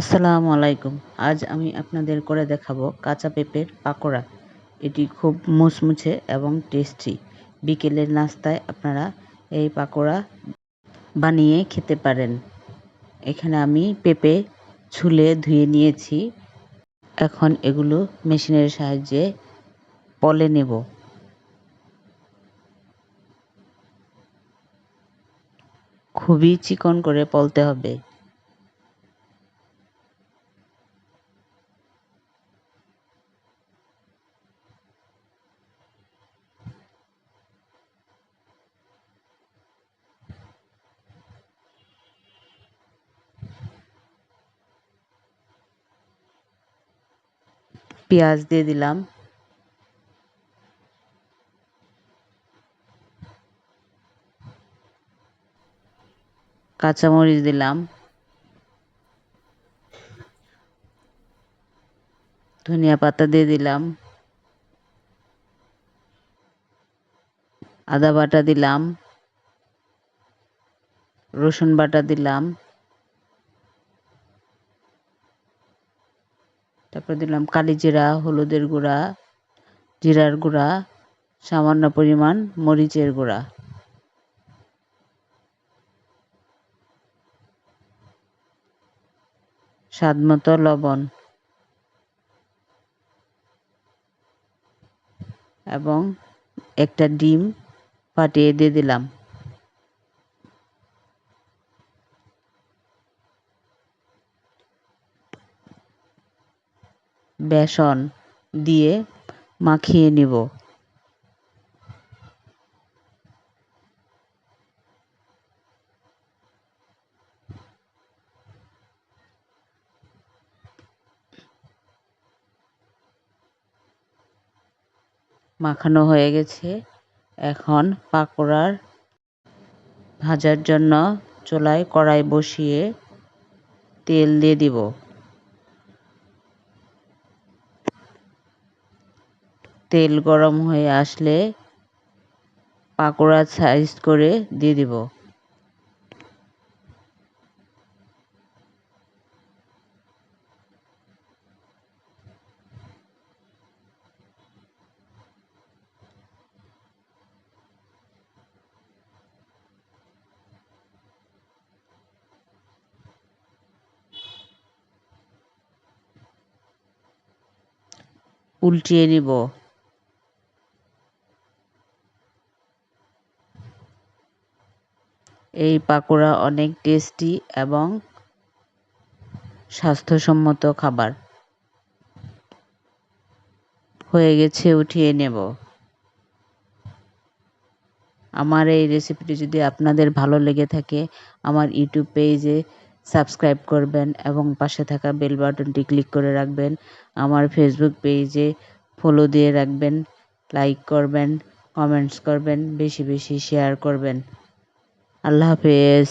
আসসালামু আলাইকুম। আজ আমি আপনাদের করে দেখাবো কাঁচা পেঁপের পাকোড়া। এটি খুব মুচমুচে এবং টেস্টি। বিকেলের নাস্তায় আপনারা এই পাকোড়া বানিয়ে খেতে পারেন। এখানে আমি পেঁপে ছুলে ধুয়ে নিয়েছি। এখন এগুলো মেশিনের সাহায্যে পলে নেব। খুবই চিকন করে পলতে হবে। পেঁয়াজ দিয়ে দিলাম। কাঁচামরিচ দিলাম। ধনিয়া পাতা দিয়ে দিলাম। আদা বাটা দিলাম। রসুন বাটা দিলাম। তারপর দিলাম। কালি জিরা, হলুদের গুঁড়া, জিরার গুঁড়া, সামান্য পরিমাণ মরিচের গুঁড়া। স্বাদমতো লবণ। এবং একটা ডিম ফাটিয়ে দিয়ে দিলাম। বেসন দিয়ে মাখিয়ে নিব। মাখানো হয়ে গেছে। এখন পাকোড়ার ভাজার জন্য চুলায় কড়াই বসিয়ে তেল দিয়ে দিব। তেল গরম হয়ে আসলে পাকোড়া সাইজ করে দিয়ে দিব। উল্টিয়ে নিব। এই পাকোড়া অনেক টেস্টি এবং স্বাস্থ্যসম্মত খাবার। হয়ে গেছে, উঠিয়ে নেব। আমার এই রেসিপিটি যদি আপনাদের ভালো লেগে থাকে, আমার ইউটিউব পেজে সাবস্ক্রাইব করবেন এবং পাশে থাকা বেল বাটনটি ক্লিক করে রাখবেন। আমার ফেসবুক পেজে ফলো দিয়ে রাখবেন লাইক করবেন কমেন্টস করবেন, বেশি বেশি শেয়ার করবেন। আল্লাহ হাফেজ